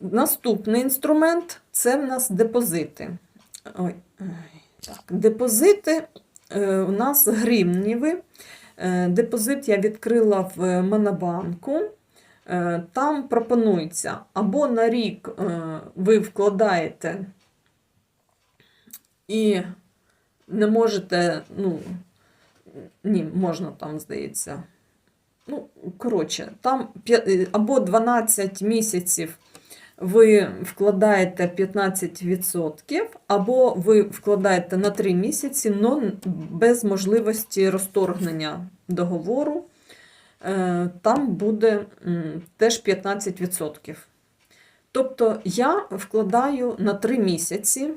Наступний інструмент це в нас депозити. Ой, так. Депозити е, у нас гривнєві. Е, депозит я відкрила в Монобанку. Е, Там пропонується або на рік е, ви вкладаєте і не можете, ну, ні, можна там, здається. Ну, коротше, там е, або 12 місяців ви вкладаєте 15%, або ви вкладаєте на 3 місяці, але без можливості розторгнення договору. Е, Там буде теж 15%. Тобто я вкладаю на 3 місяці,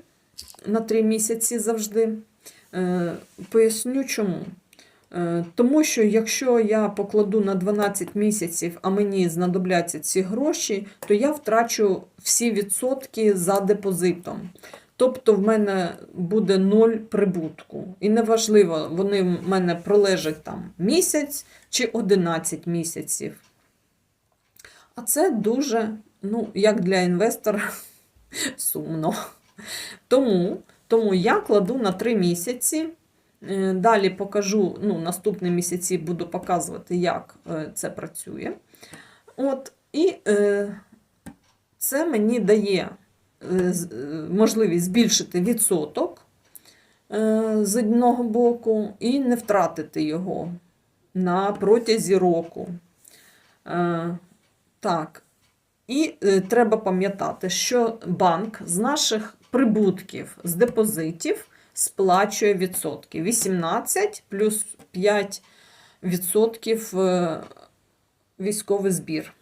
на 3 місяці завжди. Е, Поясню чому. Е, Тому що якщо я покладу на 12 місяців, а мені знадобляться ці гроші, то я втрачу всі відсотки за депозитом. Тобто в мене буде ноль прибутку. І неважливо, вони в мене пролежать там місяць чи 11 місяців. А це дуже, ну, як для інвестора, сумно. Тому, тому я кладу на 3 місяці. Е, Далі покажу, ну, наступні місяці буду показувати, як е, це працює. От, і е, це мені дає можливість збільшити відсоток з одного боку і не втратити його на протязі року. Так. І треба пам'ятати, що банк з наших прибутків, з депозитів сплачує відсотки. 18 плюс 5 відсотків е, військовий збір.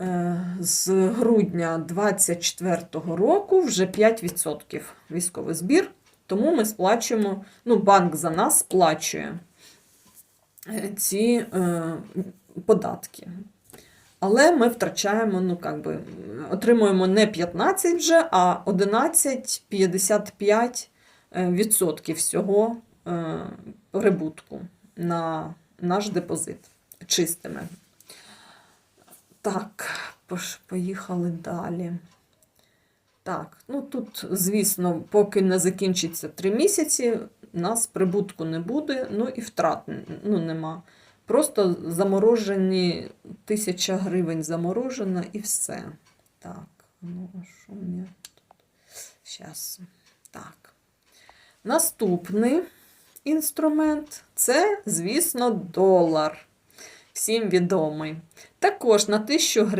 Е, З грудня 2024 року вже 5% військовий збір, тому ми сплачуємо, ну, банк за нас сплачує е, ці е, податки. Але ми втрачаємо, ну, как би, отримуємо не 15 вже, а 11,55% е, всього е, прибутку на наш депозит чистими. Так, поїхали далі. Так, ну тут, звісно, поки не закінчиться 3 місяці, у нас прибутку не буде, ну і втрат ну, нема. Просто заморожені тисяча гривень заморожена і все. Так, ну що у мене тут? Зараз. Так. Наступний інструмент це, звісно, долар. Всім відомий. Також на 1000 гривень.